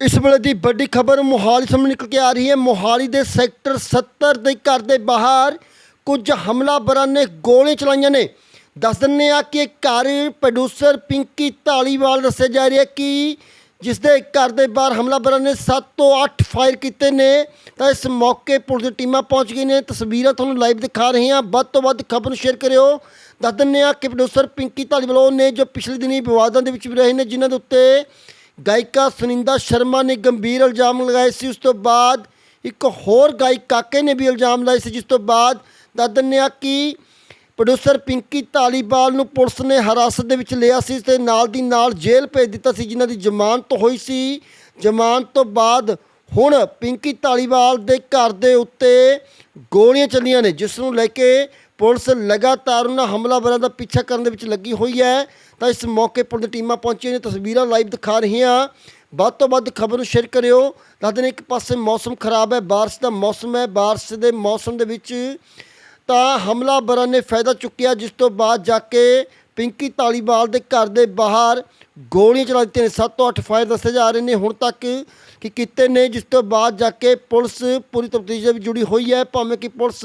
ਇਸ ਵੇਲੇ ਦੀ ਵੱਡੀ ਖਬਰ ਮੋਹਾਲੀ ਸਾਹਮਣੇ ਨਿਕਲ ਕੇ ਆ ਰਹੀ ਹੈ। ਮੋਹਾਲੀ ਦੇ ਸੈਕਟਰ 70 ਦੇ ਘਰ ਦੇ ਬਾਹਰ ਕੁਝ ਹਮਲਾਵਰਾਂ ਨੇ ਗੋਲੀਆਂ ਚਲਾਈਆਂ ਨੇ। ਦੱਸ ਦਿੰਨੇ ਆ ਕਿ ਘਰ ਪ੍ਰੋਡਿਊਸਰ ਪਿੰਕੀ ਢਾਲੀਵਾਲ ਦੱਸਿਆ ਜਾ ਰਿਹਾ ਕਿ ਜਿਸ ਦੇ ਘਰ ਦੇ ਬਾਹਰ ਹਮਲਾਵਰਾਂ ਨੇ 7 ਤੋਂ 8 ਫਾਇਰ ਕੀਤੇ ਨੇ, ਤਾਂ ਇਸ ਮੌਕੇ ਪੁਲਿਸ ਦੀ ਟੀਮਾਂ ਪਹੁੰਚ ਗਈਆਂ ਨੇ। ਤਸਵੀਰਾਂ ਤੁਹਾਨੂੰ ਲਾਈਵ ਦਿਖਾ ਰਹੇ ਹਾਂ। ਵੱਧ ਤੋਂ ਵੱਧ ਖਬਰ ਨੂੰ ਸ਼ੇਅਰ ਕਰਿਓ। ਦੱਸ ਦਿੰਨੇ ਆ ਕਿ ਪ੍ਰੋਡਿਊਸਰ ਪਿੰਕੀ ਢਾਲੀਵਾਲ ਨੇ ਜੋ ਪਿਛਲੇ ਦਿਨੀ ਵਿਵਾਦਾਂ ਦੇ ਵਿੱਚ ਵੀ ਰਹੇ ਨੇ, ਜਿਨ੍ਹਾਂ ਦੇ ਉੱਤੇ ਗਾਇਕਾ ਸੁਨਿੰਦਾ ਸ਼ਰਮਾ ਨੇ ਗੰਭੀਰ ਇਲਜ਼ਾਮ ਲਗਾਏ ਸੀ। ਉਸ ਤੋਂ ਬਾਅਦ ਇੱਕ ਹੋਰ ਗਾਇਕ ਕਾਕੇ ਨੇ ਵੀ ਇਲਜ਼ਾਮ ਲਾਏ ਸੀ, ਜਿਸ ਤੋਂ ਬਾਅਦ ਦੱਸ ਦਿੰਦੇ ਹਾਂ ਕਿ ਪ੍ਰੋਡਿਊਸਰ ਪਿੰਕੀ ਧਾਲੀਵਾਲ ਨੂੰ ਪੁਲਿਸ ਨੇ ਹਿਰਾਸਤ ਦੇ ਵਿੱਚ ਲਿਆ ਸੀ ਤੇ ਨਾਲ ਦੀ ਨਾਲ ਜੇਲ੍ਹ ਭੇਜ ਦਿੱਤਾ ਸੀ, ਜਿਨ੍ਹਾਂ ਦੀ ਜ਼ਮਾਨਤ ਹੋਈ ਸੀ। ਜ਼ਮਾਨਤ ਤੋਂ ਬਾਅਦ ਹੁਣ ਪਿੰਕੀ ਧਾਲੀਵਾਲ ਦੇ ਘਰ ਦੇ ਉੱਤੇ ਗੋਲੀਆਂ ਚੱਲੀਆਂ ਨੇ, ਜਿਸ ਨੂੰ ਲੈ ਕੇ ਪੁਲਿਸ ਲਗਾਤਾਰ ਉਹਨਾਂ ਹਮਲਾਵਰਾਂ ਦਾ ਪਿੱਛਾ ਕਰਨ ਦੇ ਵਿੱਚ ਲੱਗੀ ਹੋਈ ਹੈ। ਤਾਂ ਇਸ ਮੌਕੇ ਪੁਲਿਸ ਦੀ ਟੀਮਾਂ ਪਹੁੰਚੀਆਂ ਨੇ, ਤਸਵੀਰਾਂ ਲਾਈਵ ਦਿਖਾ ਰਹੀਆਂ। ਵੱਧ ਤੋਂ ਵੱਧ ਖਬਰ ਨੂੰ ਸ਼ੇਅਰ ਕਰਿਓ। ਦੱਸਦੇ ਨੇ ਇੱਕ ਪਾਸੇ ਮੌਸਮ ਖਰਾਬ ਹੈ, ਬਾਰਿਸ਼ ਦਾ ਮੌਸਮ ਹੈ। ਬਾਰਿਸ਼ ਦੇ ਮੌਸਮ ਦੇ ਵਿੱਚ ਤਾਂ ਹਮਲਾਵਰਾਂ ਨੇ ਫਾਇਦਾ ਚੁੱਕਿਆ, ਜਿਸ ਤੋਂ ਬਾਅਦ ਜਾ ਕੇ ਪਿੰਕੀ ਤਾਲੀਵਾਲ ਦੇ ਘਰ ਦੇ ਬਾਹਰ ਗੋਲੀਆਂ ਚਲਾ ਦਿੱਤੀਆਂ ਨੇ। 7 ਤੋਂ 8 ਫਾਇਰ ਦੱਸੇ ਜਾ ਰਹੇ ਨੇ। ਹੁਣ ਤੱਕ ਕਿ ਕੀਤੇ ਨੇ, ਜਿਸ ਤੋਂ ਬਾਅਦ ਜਾ ਕੇ ਪੁਲਿਸ ਪੂਰੀ ਤਫਤੀਸ਼ ਦੇ ਵਿੱਚ ਜੁੜੀ ਹੋਈ ਹੈ। ਭਾਵੇਂ ਕਿ ਪੁਲਿਸ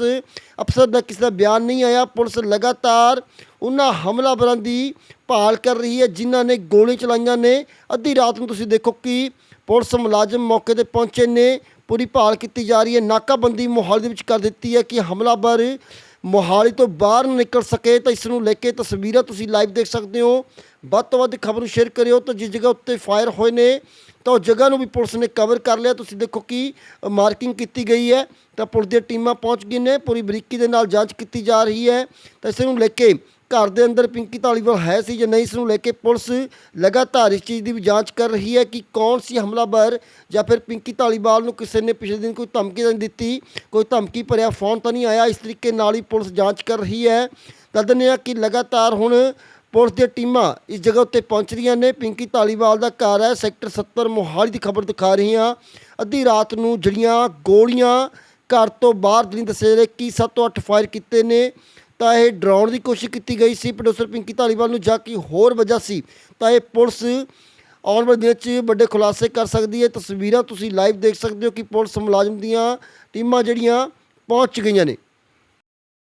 ਅਫਸਰ ਦਾ ਕਿਸੇ ਦਾ ਬਿਆਨ ਨਹੀਂ ਆਇਆ, ਪੁਲਿਸ ਲਗਾਤਾਰ ਉਹਨਾਂ ਹਮਲਾਵਰਾਂ ਦੀ ਭਾਲ ਕਰ ਰਹੀ ਹੈ, ਜਿਨ੍ਹਾਂ ਨੇ ਗੋਲੀਆਂ ਚਲਾਈਆਂ ਨੇ। ਅੱਧੀ ਰਾਤ ਨੂੰ ਤੁਸੀਂ ਦੇਖੋ ਕਿ ਪੁਲਿਸ ਮੁਲਾਜ਼ਮ ਮੌਕੇ ਤੇ ਪਹੁੰਚੇ ਨੇ। ਪੂਰੀ ਭਾਲ ਕੀਤੀ ਜਾ ਰਹੀ ਹੈ। ਨਾਕਾਬੰਦੀ ਮੋਹਾਲੀ ਦੇ ਵਿੱਚ ਕਰ ਦਿੱਤੀ ਹੈ ਕਿ ਹਮਲਾਵਰ ਮੋਹਾਲੀ ਤੋਂ ਬਾਹਰ ਨਿਕਲ ਸਕੇ ਤਾਂ ਇਸ ਨੂੰ ਲੈ ਕੇ ਤਸਵੀਰਾਂ ਤੁਸੀਂ ਲਾਈਵ ਦੇਖ ਸਕਦੇ ਹੋ। ਵੱਧ ਤੋਂ ਵੱਧ ਖਬਰ ਨੂੰ ਸ਼ੇਅਰ ਕਰਿਓ ਤਾਂ ਜਿਸ ਜਗ੍ਹਾ ਉੱਤੇ ਫਾਇਰ ਹੋਏ ਨੇ, ਤਾਂ ਉਹ ਜਗ੍ਹਾ ਨੂੰ ਵੀ ਪੁਲਿਸ ਨੇ ਕਵਰ ਕਰ ਲਿਆ। ਤੁਸੀਂ ਦੇਖੋ ਕਿ ਮਾਰਕਿੰਗ ਕੀਤੀ ਗਈ ਹੈ, ਤਾਂ ਪੁਲਿਸ ਦੀਆਂ ਟੀਮਾਂ ਪਹੁੰਚ ਗਈਆਂ ਨੇ। ਪੂਰੀ ਬਰੀਕੀ ਦੇ ਨਾਲ ਜਾਂਚ ਕੀਤੀ ਜਾ ਰਹੀ ਹੈ। ਤਾਂ ਇਸ ਨੂੰ ਲੈ ਕੇ ਘਰ ਦੇ ਅੰਦਰ ਪਿੰਕੀ ਧਾਲੀਵਾਲ ਹੈ ਸੀ ਜਾਂ ਨਹੀਂ, ਇਸ ਨੂੰ ਲੈ ਕੇ ਪੁਲਿਸ ਲਗਾਤਾਰ ਇਸ ਚੀਜ਼ ਦੀ ਵੀ ਜਾਂਚ ਕਰ ਰਹੀ ਹੈ ਕਿ ਕੌਣ ਸੀ ਹਮਲਾਵਰ ਜਾਂ ਫਿਰ ਪਿੰਕੀ ਧਾਲੀਵਾਲ ਨੂੰ ਕਿਸੇ ਨੇ ਪਿਛਲੇ ਦਿਨ ਕੋਈ ਧਮਕੀ ਤਾਂ ਨਹੀਂ ਦਿੱਤੀ, ਕੋਈ ਧਮਕੀ ਭਰਿਆ ਫੋਨ ਤਾਂ ਨਹੀਂ ਆਇਆ, ਇਸ ਤਰੀਕੇ ਨਾਲ ਹੀ ਪੁਲਿਸ ਜਾਂਚ ਕਰ ਰਹੀ ਹੈ। ਦੱਸ ਦਿੰਦੇ ਹਾਂ ਕਿ ਲਗਾਤਾਰ ਹੁਣ ਪੁਲਿਸ ਦੀਆਂ ਟੀਮਾਂ ਇਸ ਜਗ੍ਹਾ ਉੱਤੇ ਪਹੁੰਚ ਰਹੀਆਂ ਨੇ। ਪਿੰਕੀ ਧਾਲੀਵਾਲ ਦਾ ਘਰ ਹੈ, ਸੈਕਟਰ 70 ਮੋਹਾਲੀ ਦੀ ਖਬਰ ਦਿਖਾ ਰਹੀ ਹਾਂ। ਅੱਧੀ ਰਾਤ ਨੂੰ ਜਿਹੜੀਆਂ ਗੋਲੀਆਂ ਘਰ ਤੋਂ ਬਾਹਰ ਨਹੀਂ ਦੱਸੇ ਰਹੇ, ਕਿ 7 ਤੋਂ 8 ਫਾਇਰ ਕੀਤੇ ਨੇ ਤਾਂ ਇਹ ਡਰਾਉਣ ਦੀ ਕੋਸ਼ਿਸ਼ ਕੀਤੀ ਗਈ ਸੀ ਪ੍ਰੋਡਿਊਸਰ ਪਿੰਕੀ ਧਾਲੀਵਾਲ ਨੂੰ, ਜਾਂ ਕਿ ਹੋਰ ਵਜ੍ਹਾ ਸੀ। ਤਾਂ ਇਹ ਪੁਲਿਸ ਆਉਣ ਵਾਲੇ ਦਿਨਾਂ 'ਚ ਵੱਡੇ ਖੁਲਾਸੇ ਕਰ ਸਕਦੀ ਹੈ। ਤਸਵੀਰਾਂ ਤੁਸੀਂ ਲਾਈਵ ਦੇਖ ਸਕਦੇ ਹੋ ਕਿ ਪੁਲਿਸ ਮੁਲਾਜ਼ਮ ਦੀਆਂ ਟੀਮਾਂ ਜਿਹੜੀਆਂ ਪਹੁੰਚ ਗਈਆਂ ਨੇ।